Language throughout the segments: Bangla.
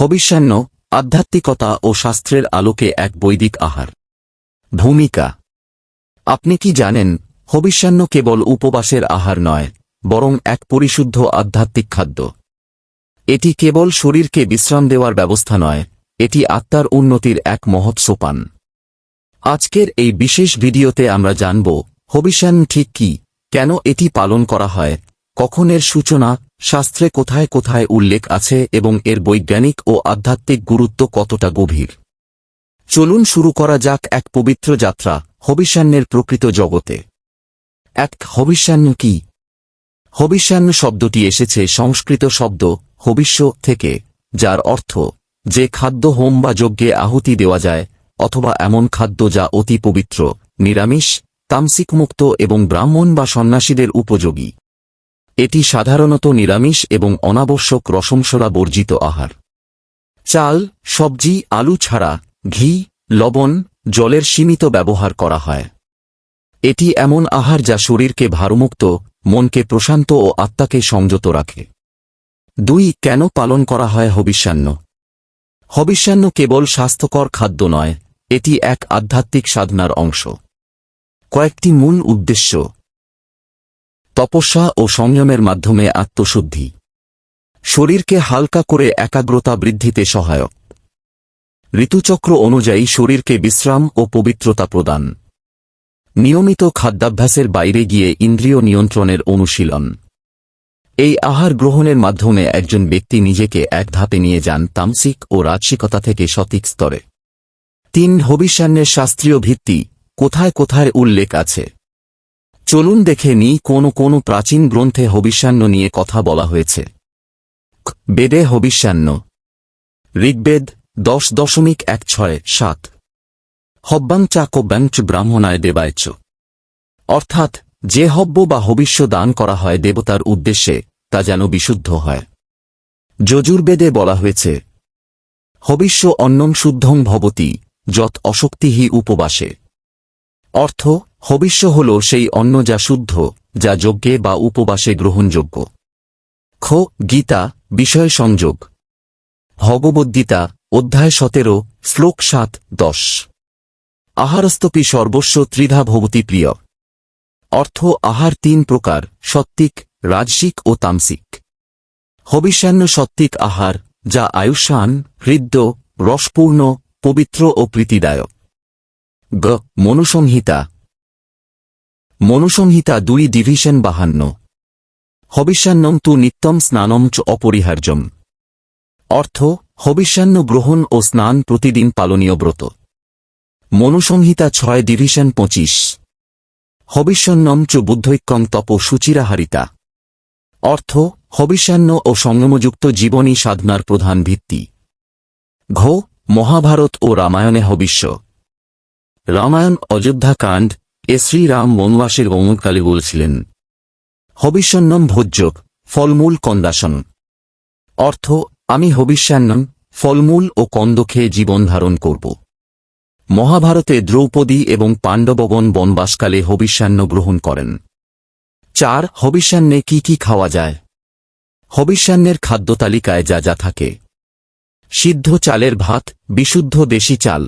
হবিষ্যান্ন, আধ্যাত্মিকতা ও শাস্ত্রের আলোকে এক বৈদিক আহার। ভূমিকা। আপনি কি জানেন, হবিষ্যান্ন কেবল উপবাসের আহার নয়, বরং এক পরিশুদ্ধ আধ্যাত্মিক খাদ্য। এটি কেবল শরীরকে বিশ্রাম দেওয়ার ব্যবস্থা নয়, এটি আত্মার উন্নতির এক মহৎ সোপান আজকের এই বিশেষ ভিডিওতে আমরা জানব, হবিষ্যান্ন ঠিক কি, কেন এটি পালন করা হয় কখন এর সূচনা, শাস্ত্রে কোথায় কোথায় উল্লেখ আছে এবং এর বৈজ্ঞানিক ও আধ্যাত্মিক গুরুত্ব কতটা গভীর? চলুন শুরু করা যাক এক পবিত্র যাত্রা, হবিষ্যান্নের প্রকৃত জগতে। এক, হবিষ্যান্ন কি? হবিষ্যান্ন শব্দটি এসেছে সংস্কৃত শব্দ, হবিষ্য থেকে, যার অর্থ, যে খাদ্য হোম বা যজ্ঞে আহুতি দেওয়া যায়, অথবা এমন খাদ্য যা অতি পবিত্র, নিরামিষ, তামসিকমুক্ত এবং ব্রাহ্মণ বা সন্ন্যাসীদের উপযোগী। এটি সাধারণত নিরামিষ এবং অনাবশ্যক রসমসরা বর্জিত আহার। চাল, সবজি, আলু ছাড়া ঘি, লবণ, জলের সীমিত ব্যবহার করা হয়। এটি এমন আহার যা শরীরকে ভারমুক্ত, মনকে প্রশান্ত ও আত্মাকে সংযত রাখে। দুই, কেন পালন করা হয় হবিষ্যান্ন? হবিষ্যান্ন কেবল স্বাস্থ্যকর খাদ্য নয়, এটি এক আধ্যাত্মিক সাধনার অংশ। কয়েকটি মূল উদ্দেশ্য। তপস্যা ও সংযমের মাধ্যমে আত্মশুদ্ধি। শরীরকে হালকা করে একাগ্রতা বৃদ্ধিতে সহায়ক। ঋতুচক্র অনুযায়ী শরীরকে বিশ্রাম ও পবিত্রতা প্রদান। নিয়মিত খাদ্যাভ্যাসের বাইরে গিয়ে ইন্দ্রিয় নিয়ন্ত্রণের অনুশীলন। এই আহার গ্রহণের মাধ্যমে একজন ব্যক্তি নিজেকে এক ধাপে নিয়ে যান তামসিক ও রাজসিকতা থেকে সঠিক স্তরে। তিন হবিষ্যান্নের শাস্ত্রীয় ভিত্তি, কোথায় কোথায় উল্লেখ আছে? চলুন দেখে নিই কোন কোন প্রাচীন গ্রন্থে হবিষ্যান্ন নিয়ে কথা বলা হয়েছে। বেদে হবিষ্যান্ন। ঋগ্বেদ দশ দশমিক এক ছয় সাত। হব্যাং চাকব্যাংচ ব্রাহ্মণায় দেবায়চ অর্থাৎ, যে হব্য বা হবিষ্য দান করা হয় দেবতার উদ্দেশ্যে, তা যেন বিশুদ্ধ হয়। যজুর্বেদে বলা হয়েছে, হবিষ্য অন্নম শুদ্ধং ভবতি যত অশক্তিহি উপবাসে। অর্থ হবিষ্য হল সেই অন্ন যা শুদ্ধ, যা যজ্ঞে বা উপবাসে গ্রহণযোগ্য। খ, গীতা, বিষয় সংযোগ। ভগবদ্গীতা অধ্যায় সতেরো, শ্লোক সাত, দশ। আহারস্তপি সর্বস্ব ত্রিধা ভবতি প্রিয়। অর্থ, আহার তিন প্রকার, সত্ত্বিক, রাজসিক ও তামসিক। হবিষ্যান্ন সত্ত্বিক আহার, যা আয়ুষ্মান, হৃদ্য, রসপূর্ণ, পবিত্র ও প্রীতিদায়ক। গ, মনুসংহিতা। মনুসংহিতা দুই ডিভিশন বাহান্ন। হবিষ্যান্নম তু নিত্যম স্নানম চ অপরিহার্যম। অর্থ, হবিষ্যান্ন গ্রহণ ও স্নান প্রতিদিন পালনীয় ব্রত। মনুসংহিতা ছয় ডিভিশন পঁচিশ। হবিষ্যান্নম চ বুদ্ধৈক্যং তপ সুচিরাহারিতা। অর্থ, হবিষ্যান্ন ও সংযমযুক্ত জীবনী সাধনার প্রধান ভিত্তি। ঘো, মহাভারত ও রামায়ণে হবিষ্য। রামায়ণ অযোধ্যাকাণ্ড এ শ্রীরাম বনবাসের অমুকালে বলছিলেন, হবিষ্যান্নম ভোজ্যক, ফলমূল কন্দাসন। অর্থ, আমি হবিষ্যান্নম, ফলমূল ও কন্দ খেয়ে জীবন ধারণ করব। মহাভারতে দ্রৌপদী এবং পাণ্ডবগণ বনবাসকালে হবিষ্যান্ন গ্রহণ করেন। চার, হবিষ্যান্নে কি কি খাওয়া যায়? হবিষ্যান্নের খাদ্য তালিকায় যা যা থাকে। সিদ্ধ চালের ভাত, বিশুদ্ধ দেশি চাল।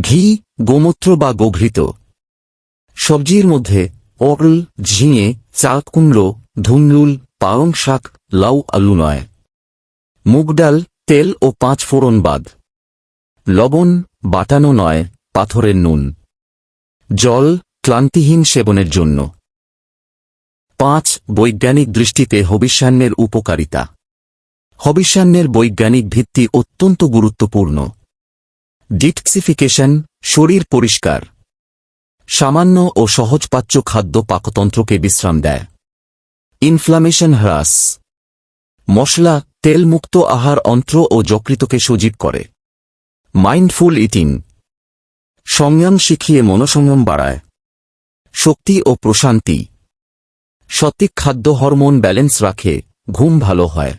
ঘি, গোমূত্র বা গোঘৃত। সবজির মধ্যে অরল ঝিঙে চাল কুমড়ো, ধুন্দুল, পালং শাক, লাউ আলু নয়। মুগ ডাল, তেল ও পাঁচ ফোড়ন বাদ। লবণ, বাটানো নয়, পাথরের নুন। জল, ক্লান্তিহীন সেবনের জন্য। পাঁচ, বৈজ্ঞানিক দৃষ্টিতে হবিষ্যান্নের উপকারিতা। হবিষ্যান্নের বৈজ্ঞানিক ভিত্তি অত্যন্ত গুরুত্বপূর্ণ। ডিটক্সিফিকেশন, শরীর পরিষ্কার। সামান্য ও সহজপাচ্য খাদ্য পাকতন্ত্রকে বিশ্রাম দেয়। ইনফ্লামেশন হ্রাস। মশলা, তেলমুক্ত আহার অন্ত্র ও যকৃতকে সজীব করে। মাইন্ডফুল ইটিং সংযম শিখিয়ে মনসংযম বাড়ায়। শক্তি ও প্রশান্তি। সঠিক খাদ্য হরমোন ব্যালেন্স রাখে, ঘুম ভালো হয়।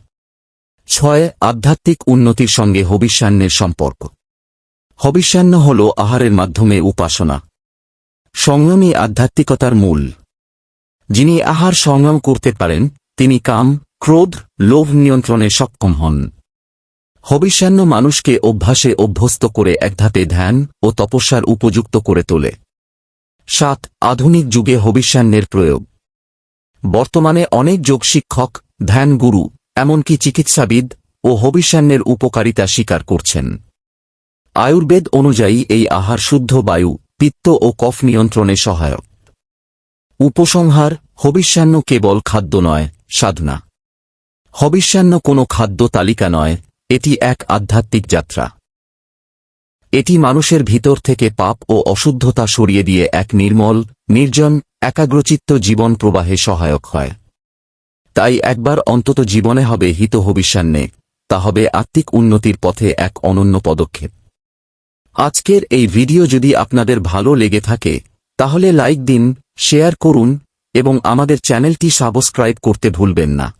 ছয়, আধ্যাত্মিক উন্নতির সঙ্গে হবিষ্যান্নের সম্পর্ক। হবিষ্যান্ন হল আহারের মাধ্যমে উপাসনা। সংযমী আধ্যাত্মিকতার মূল। যিনি আহার সংযম করতে পারেন, তিনি কাম, ক্রোধ, লোভ নিয়ন্ত্রণে সক্ষম হন। হবিষ্যান্ন মানুষকে অভ্যাসে অভ্যস্ত করে একধাপে ধ্যান ও তপস্যার উপযুক্ত করে তোলে। সাত, আধুনিক যুগে হবিষ্যান্নের প্রয়োগ। বর্তমানে অনেক যোগ শিক্ষক, ধ্যান গুরু, এমনকি চিকিৎসাবিদ ও হবিষ্যান্নের উপকারিতা স্বীকার করছেন। আয়ুর্বেদ অনুযায়ী এই আহার শুদ্ধ বায়ু পিত্ত ও কফ নিয়ন্ত্রণে সহায়ক। উপসংহার, হবিষ্যান্ন কেবল খাদ্য নয়, সাধনা। হবিষ্যান্ন কোনো খাদ্য তালিকা নয়, এটি এক আধ্যাত্মিক যাত্রা। এটি মানুষের ভিতর থেকে পাপ ও অশুদ্ধতা সরিয়ে দিয়ে এক নির্মল, নির্জন, একাগ্রচিত্ত জীবন প্রবাহে সহায়ক হয়। তাই একবার অন্তত জীবনে হবে হিত হবিষ্যান্নে, তা হবে আত্মিক উন্নতির পথে এক অনন্য পদক্ষেপ। আজকের এই ভিডিও যদি আপনাদের ভালো লেগে থাকে, তাহলে লাইক দিন, শেয়ার করুন, এবং আমাদের চ্যানেলটি সাবস্ক্রাইব করতে ভুলবেন না।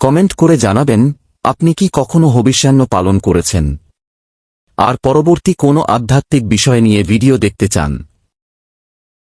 কমেন্ট করে জানাবেন, আপনি কি কখনো হবিষ্যান্ন পালন করেছেন? আর পরবর্তী কোনো আধ্যাত্মিক বিষয় নিয়ে ভিডিও দেখতে চান।